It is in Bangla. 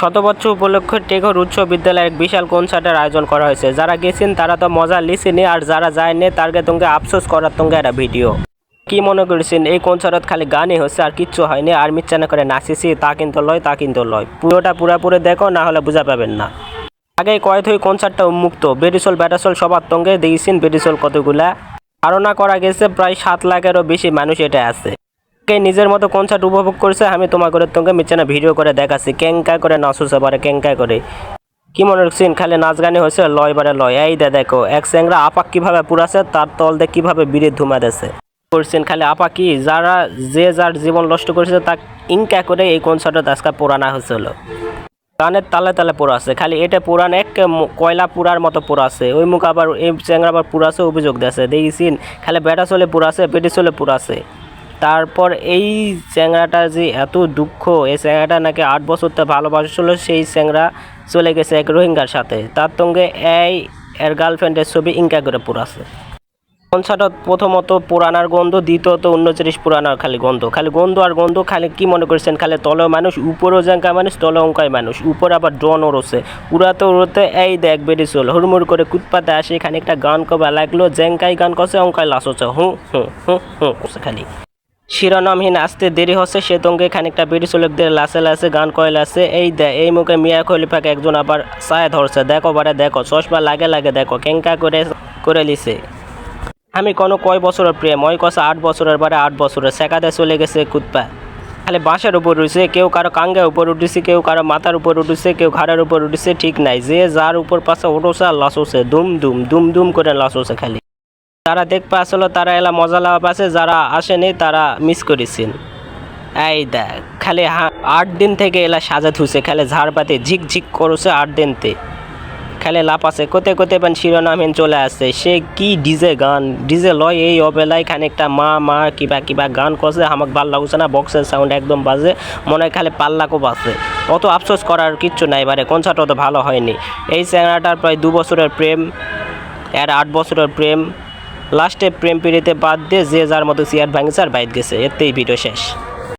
শতবর্ষ উপলক্ষে টেঘর উচ্চ বিদ্যালয়ে এক বিশাল কনসার্টের আয়োজন করা হয়েছে। যারা গেছেন, তারা তো মজা লিসেনি আর যারা যায়নি, তারকে তোমাকে আফসোস করার তোমাকে একটা ভিডিও। কি মনে করেছেন, এই কনসার্টত খালি গানই হচ্ছে আর কিচ্ছু হয়নি, আর মিচ্ছানা করে নাচিছি, তা কিন্তু লয়, তা কিন্তু লয়। পুরোটা পুরাপুরি দেখো, না হলে বুঝা পাবেন না। আগে কয়েক হয়ে কনসার্টটা উন্মুক্ত বেরিসল ব্যাটাসল সবার তঙ্গে দিয়েছেন বেরিসল কতগুলা? ধারণা করা গেছে, প্রায় সাত লাখেরও বেশি মানুষ এটা আছে। কে নিজের মতো কনসার্ট উপভোগ করছে, আমি তোমাকে তঙ্গে মিচ্ছানা ভিডিও করে দেখাচ্ছি। ক্যাঙ্কা করে নাচুছে পারে ক্যাঙ্কা করে। কি মনে রাখছেন খালি নাচ গানে হয়েছে, লয় বারে লয়। এই দে দেখো, এক স্যাংরা আপাক কীভাবে পুরাছে, তার তল দিয়ে কীভাবে বিড়ি ধুমা দেছে করছেন খালি আপা কি, যারা যে যার জীবন নষ্ট করেছে তা ইনকা করে এই কনসার্টত আজকে পোড়ানো হয়েছিল। গানের তালে তালে পোড়াছে খালি এটা পুরান, এক কয়লা পুরার মতো পোড়াছে ওই মুখ আবার, এই চ্যাংরা আবার পুরাছে, অভিযোগ দিয়েছে। দেখেছিন খালি বেটা চলে পুরাছে পেটে চলে পুরাছে। তারপর এই চ্যাংরাটা যে এত দুঃখ, এই চ্যাংরাটা নাকি আট বছর তো ভালোবাসছিল সেই চ্যাংরা চলে গেছে এক রোহিঙ্গার সাথে। তার সঙ্গে এই এর গার্লফ্রেন্ডের ছবি ইনকা করে পুরাছে কনসার্টত প্রথমত পুরানার গন্ধ, দ্বিতীয়ত উনচল্লিশ পুরানার খালি গন্ধ। খালি গন্ধ আর গন্ধ খালি কি মনে করছেন? খালি তলেও মানুষ উপরেও জাঙ্কা মানুষ, তলে অঙ্কায় মানুষ। উপরে আবার ড্রোন ওরছে উড়াতে উড়তে এই দেখ বেরিয়ে চল। হুড়মুড় করে কুতপাতে আসে, খানিকটা গান কবা লাগল জ্যাঙ্কাই গান কষে অঙ্কায় লাশ হচ্ছে হুঁ হুঁ হুঁ হুঁ খালি। শিরোনামহীন আসতে দেরি হচ্ছে, সে তঙ্গে খানিকটা বেরি চলকদের লাসে লাসে গান কয়েল আছে। এই দে, এই মুখে মিয়া খলিফাকে একজন আবার ছায় ধরছে। দেখো বারে দেখো, চশমা লাগে লাগে দেখো, কেঙ্কা করে করে লিছে। আমি কোনো কয় বছরের প্রেম? ওই কষা আট বছরের বারে আট বছরের। সেকাতে চলে গেছে কুৎপা। খালি বাঁশের উপর উঠেছে, কেউ কারও কাঙ্গের উপর উঠেছে, কেউ কারও মাথার উপর উঠেছে, কেউ ঘাড়ের উপর উঠেছে, ঠিক নাই। যে যার উপর পাশে উঠোছে, আর লাসোছে দুম দুম দুম দুম করে লাসোছে খালি। যারা দেখতে আসলো তারা এলা মজা লাভ আছে, যারা আসেনি তারা মিস করেছেন। এই দেখ, খালি আট দিন থেকে এলা সাজা থুছে খালি ঝাড়পাতে ঝিক ঝিক করছে আট দিনতে। খেলে লাভ আছে, কোতে কোতে পান শিরোনামহীন চলে আসছে। সে কি ডিজে গান? ডিজে লয় এই অবেলায় খানিকটা মা মা কিবা কিবা গান করছে আমাকে ভালো লাগছে না, বক্সের সাউন্ড একদম বাজে, মনে হয় খালি পাল্লাকও বাজে অত আফসোস করার কিচ্ছু নাই এবারে কনসার্ট অত ভালো হয়নি। এই চ্যাংরাটার প্রায় দু বছরের প্রেম, এর আট বছরের প্রেম লাস্টে প্রেম পিড়িতে বাদ দিয়ে যে যার মতো চেয়ার ভাঙছে আর বাইর গেছে। এতেই ভিডিও শেষ।